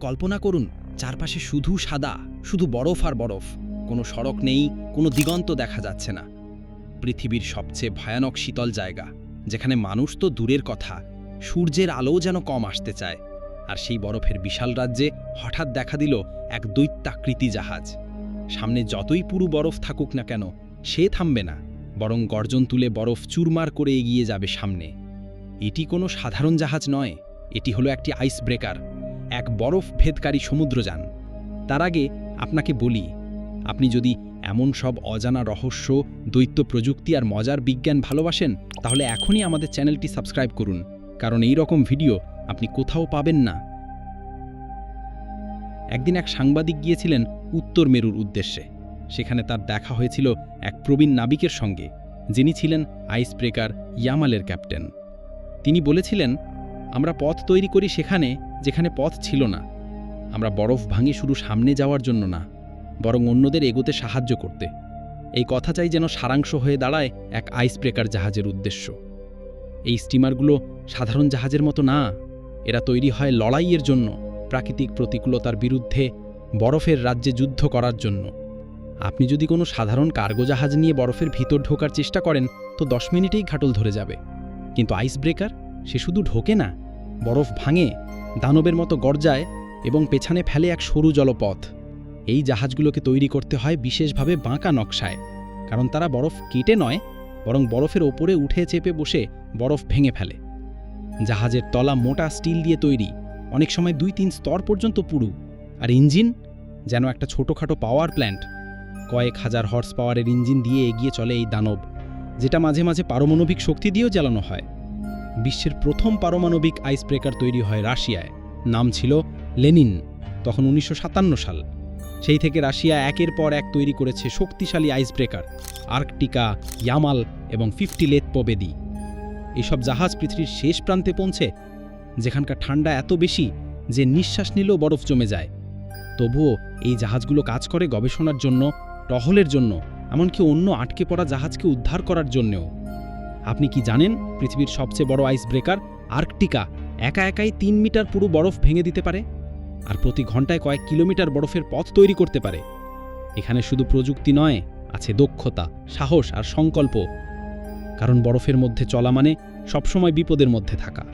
কল্পনা করুন, চারপাশে শুধু সাদা, শুধু বরফ আর বরফ। কোনো সড়ক নেই, কোনো দিগন্ত দেখা যাচ্ছে না। পৃথিবীর সবচেয়ে ভয়ানক শীতল জায়গা, যেখানে মানুষ তো দূরের কথা, সূর্যের আলোও যেন কম আসতে চায়। আর সেই বরফের বিশাল রাজ্যে হঠাৎ দেখা দিল এক দৈত্যাকৃতি জাহাজ। সামনে যতই পুরু বরফ থাকুক না কেন, সে থামবে না, বরং গর্জন তুলে বরফ চুরমার করে এগিয়ে যাবে সামনে। এটি কোনো সাধারণ জাহাজ নয়, এটি হলো একটি আইস ব্রেকার এক বরফ ভেদকারী সমুদ্রযান তার আগে আপনাকে বলি, আপনি যদি এমন সব অজানা রহস্য দৈত্য প্রযুক্তি আর মজার বিজ্ঞান ভালোবাসেন, তাহলে এখনই আমাদের চ্যানেলটি সাবস্ক্রাইব করুন, কারণ এই রকম ভিডিও আপনি কোথাও পাবেন না। একদিন এক সাংবাদিক গিয়েছিলেন উত্তর মেরুর উদ্দেশ্যে। সেখানে তার দেখা হয়েছিল এক প্রবীণ নাবিকের সঙ্গে, যিনি ছিলেন আইস ব্রেকার ইয়ামালের ক্যাপ্টেন। তিনি বলেছিলেন আমরা পথ তৈরি করি সেখানে, যেখানে পথ ছিল না। আমরা বরফ ভাঙি শুধু সামনে যাওয়ার জন্য না, বরং অন্যদের এগোতে সাহায্য করতে। এই কথা চাই যেন সারাংশ হয়ে দাঁড়ায় এক আইস ব্রেকার জাহাজের উদ্দেশ্য। এই স্টিমারগুলো সাধারণ জাহাজের মতো না, এরা তৈরি হয় লড়াইয়ের জন্য, প্রাকৃতিক প্রতিকূলতার বিরুদ্ধে, বরফের রাজ্যে যুদ্ধ করার জন্য। আপনি যদি কোনো সাধারণ কার্গো জাহাজ নিয়ে বরফের ভিতর ঢোকার চেষ্টা করেন, তো দশ মিনিটেই ঘাটল ধরে যাবে। কিন্তু আইস ব্রেকার সে শুধু ঢোকে না, বরফ ভাঙে, দানবের মতো গর্জায় এবং পেছনে ফেলে এক সরু জলপথ। এই জাহাজগুলোকে তৈরি করতে হয় বিশেষভাবে বাঁকা নকশায়, কারণ তারা বরফ কেটে নয়, বরং বরফের ওপরে উঠে চেপে বসে বরফ ভেঙে ফেলে। জাহাজের তলা মোটা স্টিল দিয়ে তৈরি, অনেক সময় দুই তিন স্তর পর্যন্ত পুরু, আর ইঞ্জিন যেন একটা ছোটোখাটো পাওয়ার প্ল্যান্ট। কয়েক হাজার হর্স পাওয়ারের ইঞ্জিন দিয়ে এগিয়ে চলে এই দানব, যেটা মাঝে মাঝে পারমাণবিক শক্তি দিয়েও জ্বালানো হয়। বিশ্বের প্রথম পারমাণবিক আইস ব্রেকার তৈরি হয় রাশিয়ায়। নাম ছিল লেনিন, তখন উনিশশো সাতান্ন সাল। সেই থেকে রাশিয়া একের পর এক তৈরি করেছে শক্তিশালী আইস ব্রেকার আর্কটিকা, ইয়ামাল এবং ফিফটি লেথ পবেদি এসব জাহাজ পৃথিবীর শেষ প্রান্তে পৌঁছে, যেখানকার ঠান্ডা এত বেশি যে নিঃশ্বাস নিলেও বরফ জমে যায়। তবুও এই জাহাজগুলো কাজ করে গবেষণার জন্য, টহলের জন্য, এমনকি অন্য আটকে পড়া জাহাজকে উদ্ধার করার জন্যও। আপনি কি জানেন পৃথিবীর সবচেয়ে বড় আইস ব্রেকার আর্কটিকা একা একাই তিন মিটার পুরো বরফ ভেঙে দিতে পারে? আর প্রতি ঘন্টায় কয়েক কিলোমিটার বরফের পথ তৈরি করতে পারে। এখানে শুধু প্রযুক্তি নয়, আছে দক্ষতা, সাহস আর সংকল্প। কারণ বরফের মধ্যে চলা মানে সবসময় বিপদের মধ্যে থাকা।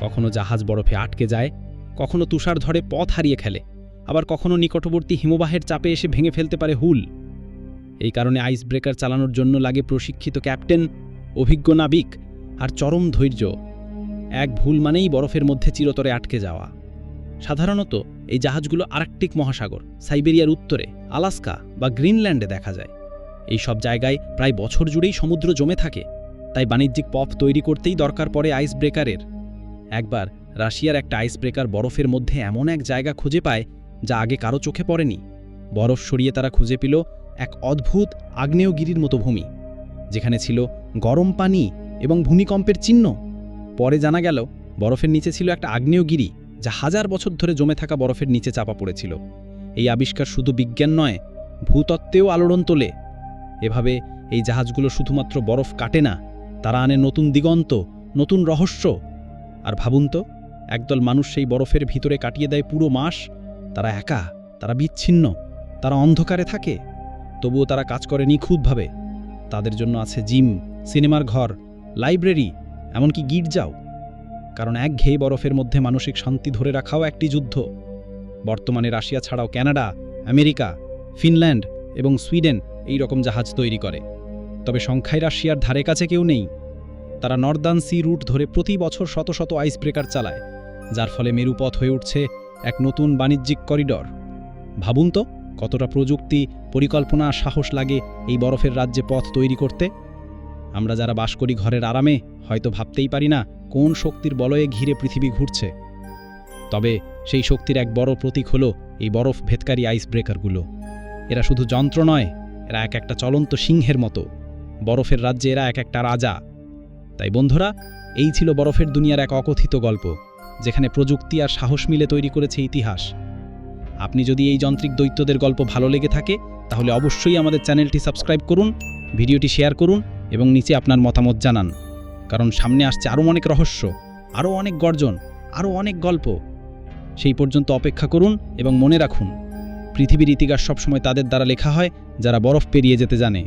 কখনো জাহাজ বরফে আটকে যায়, কখনো তুষার ধরে পথ হারিয়ে খেলে আবার কখনো নিকটবর্তী হিমবাহের চাপে এসে ভেঙে ফেলতে পারে হুল। এই কারণে আইস ব্রেকার চালানোর জন্য লাগে প্রশিক্ষিত ক্যাপ্টেন অভিজ্ঞ নাবিক আর চরম ধৈর্য, এক ভুল মানেই বরফের মধ্যে চিরতরে আটকে যাওয়া। সাধারণত এই জাহাজগুলো আর্কটিক মহাসাগর, সাইবেরিয়ার উত্তরে, আলাস্কা বা গ্রিনল্যান্ডে দেখা যায়। এই সব জায়গায় প্রায় বছর জুড়েই সমুদ্র জমে থাকে, তাই বাণিজ্যিক পথ তৈরি করতেই দরকার পড়ে আইস ব্রেকারের একবার রাশিয়ার একটা আইস ব্রেকার বরফের মধ্যে এমন এক জায়গা খুঁজে পায়, যা আগে কারও চোখে পড়েনি। বরফ সরিয়ে তারা খুঁজে পেল এক অদ্ভুত আগ্নেয়গিরির মতো ভূমি। যেখানে ছিল গরম পানি এবং ভূমিকম্পের চিহ্ন। পরে জানা গেল, বরফের নিচে ছিল একটা আগ্নেয়গিরি, যা হাজার বছর ধরে জমে থাকা বরফের নিচে চাপা পড়েছিল। এই আবিষ্কার শুধু বিজ্ঞান নয়, ভূতত্ত্বেও আলোড়ন তোলে। এভাবে এই জাহাজগুলো শুধুমাত্র বরফ কাটে না, তারা আনে নতুন দিগন্ত, নতুন রহস্য। আর ভাবুন তো, একদল মানুষ সেই বরফের ভিতরে কাটিয়ে দেয় পুরো মাস, তারা একা, তারা বিচ্ছিন্ন, তারা অন্ধকারে থাকে। তবুও তারা কাজ করে নিখুঁতভাবে। তাদের জন্য আছে জিম, সিনেমার ঘর, লাইব্রেরি, এমনকি গির্জাও। কারণ এক ঘেয়ে বরফের মধ্যে মানসিক শান্তি ধরে রাখাও একটি যুদ্ধ। বর্তমানে রাশিয়া ছাড়াও কানাডা আমেরিকা, ফিনল্যান্ড এবং সুইডেন এই রকম জাহাজ তৈরি করে। তবে সংখ্যায় রাশিয়ার ধারে কাছে কেউ নেই। তারা নর্দার্ন সি রুট ধরে প্রতি বছর শত শত আইস ব্রেকার চালায়, যার ফলে মেরুপথ হয়ে উঠছে এক নতুন বাণিজ্যিক করিডর। ভাবুন তো, কতটা প্রযুক্তি পরিকল্পনা, সাহস লাগে এই বরফের রাজ্যে পথ তৈরি করতে? আমরা যারা বাস করি ঘরের আরামে, হয়তো ভাবতেই পারি না কোন শক্তির বলয়ে ঘিরে পৃথিবী ঘুরছে। তবে সেই শক্তির এক বড় প্রতীক হলো এই বরফ ভেদকারী আইস ব্রেকারগুলো এরা শুধু যন্ত্র নয়, এরা এক একটা চলন্ত সিংহের মতো। বরফের রাজ্যে এরা এক একটা রাজা। তাই বন্ধুরা, এই ছিল বরফের দুনিয়ার এক অকথিত গল্প, যেখানে প্রযুক্তি আর সাহস মিলে তৈরি করেছে ইতিহাস। আপনি যদি এই যান্ত্রিক দৈত্যদের গল্প ভালো লেগে থাকে তাহলে অবশ্যই আমাদের চ্যানেলটি সাবস্ক্রাইব করুন, ভিডিওটি শেয়ার করুন এবং নিচে আপনার মতামত জানান। কারণ সামনে আসছে আরও অনেক রহস্য, আরও অনেক গর্জন, আরও অনেক গল্প। সেই পর্যন্ত অপেক্ষা করুন এবং মনে রাখুন, পৃথিবীর ইতিহাস সবসময় তাদের দ্বারা লেখা হয় যারা বরফ পেরিয়ে যেতে জানে।